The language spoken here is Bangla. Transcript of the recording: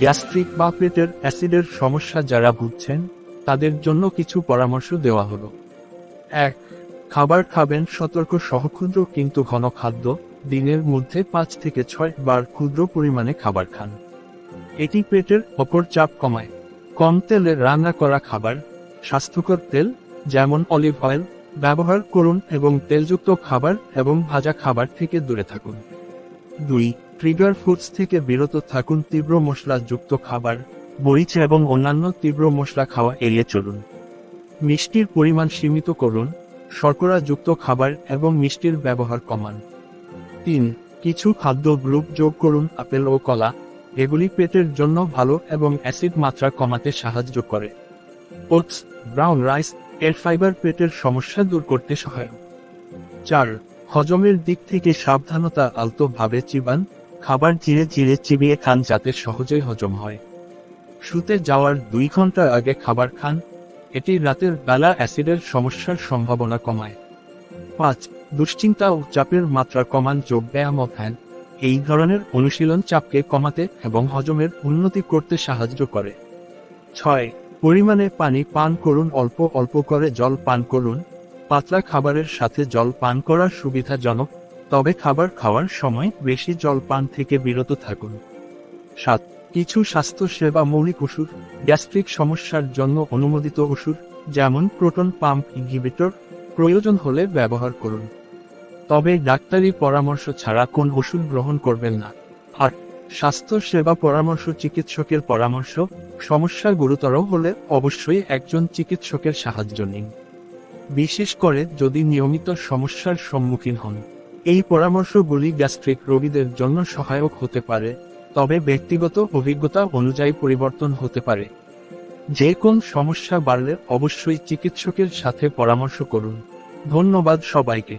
গ্যাস্ট্রিক বা পেটের অ্যাসিডের সমস্যা যারা ভুগছেন, তাদের জন্য কিছু পরামর্শ দেওয়া হলো। এক, খাবার খাবেন সতর্ক সহ ক্ষুদ্র কিন্তু ঘন খাদ্য, দিনের মধ্যে পাঁচ থেকে ছয় বার ক্ষুদ্র পরিমাণে খাবার খান। এটি পেটের অপর চাপ কমায়। কম তেলে রান্না করা খাবার, স্বাস্থ্যকর তেল, যেমন অলিভ অয়েল, ব্যবহার করুন এবং তেলযুক্ত খাবার এবং ভাজা খাবার থেকে দূরে থাকুন। দুই ট্রিগার ফুডস থেকে বিরত থাকুন তীব্র মশলাযুক্ত খাবার, মরিচ এবং অন্যান্য তীব্র মশলা খাওয়া এড়িয়ে চলুন। মিষ্টির পরিমাণ সীমিত করুন, শর্করাযুক্ত খাবার এবং মিষ্টির ব্যবহার কমান। তিন, কিছু খাদ্য গ্রুপ যোগ করুন আপেল ও কলা, এগুলি পেটের জন্য ভালো এবং অ্যাসিড মাত্রা কমাতে সাহায্য করে। ওটস, ব্রাউন রাইস এর ফাইবার পেটের সমস্যা দূর করতে সহায়ক। চার, হজমের দিক থেকে সাবধানতা আলতোভাবে চিবান খাবার ধীরে ধীরে চিবিয়ে খান যাতে সহজেই হজম হয়। শুতে যাওয়ার দুই ঘণ্টা আগে খাবার খান, এটি রাতের বেলা অ্যাসিডের সমস্যার সম্ভাবনা কমায়। পাঁচ, দুশ্চিন্তা ও চাপের মাত্রা কমান যোগ ব্যায়াম ও ধ্যান। এই ধরনের অনুশীলন চাপকে কমাতে এবং হজমের উন্নতি করতে সাহায্য করে। ছয়, পরিমাণে পানি পান করুন, অল্প অল্প করে জল পান করুন। পাতলা খাবারের সাথে জল পান করা সুবিধাজনক তবে খাবার খাওয়ার সময় বেশি জল পান থেকে বিরত থাকুন। সাত, কিছু স্বাস্থ্য সেবা মৌলিক ওষুধ, গ্যাস্ট্রিক সমস্যার জন্য অনুমোদিত ওষুধ, যেমন প্রোটন পাম্প ইনহিবিটর, প্রয়োজন হলে ব্যবহার করুন। তবে ডাক্তারি পরামর্শ ছাড়া কোন ওষুধ গ্রহণ করবেন না। আর স্বাস্থ্য সেবা পরামর্শ চিকিৎসকের পরামর্শ, সমস্যা গুরুতর হলে অবশ্যই একজন চিকিৎসকের সাহায্য নিন। বিশেষ করে যদি নিয়মিত সমস্যার সম্মুখীন হন। এই পরামর্শগুলি গ্যাস্ট্রিক রোগীদের জন্য সহায়ক হতে পারে, তবে ব্যক্তিগত অভিজ্ঞতা অনুযায়ী পরিবর্তন হতে পারে। যে কোন সমস্যা বাড়লে অবশ্যই চিকিৎসকের সাথে পরামর্শ করুন। ধন্যবাদ সবাইকে।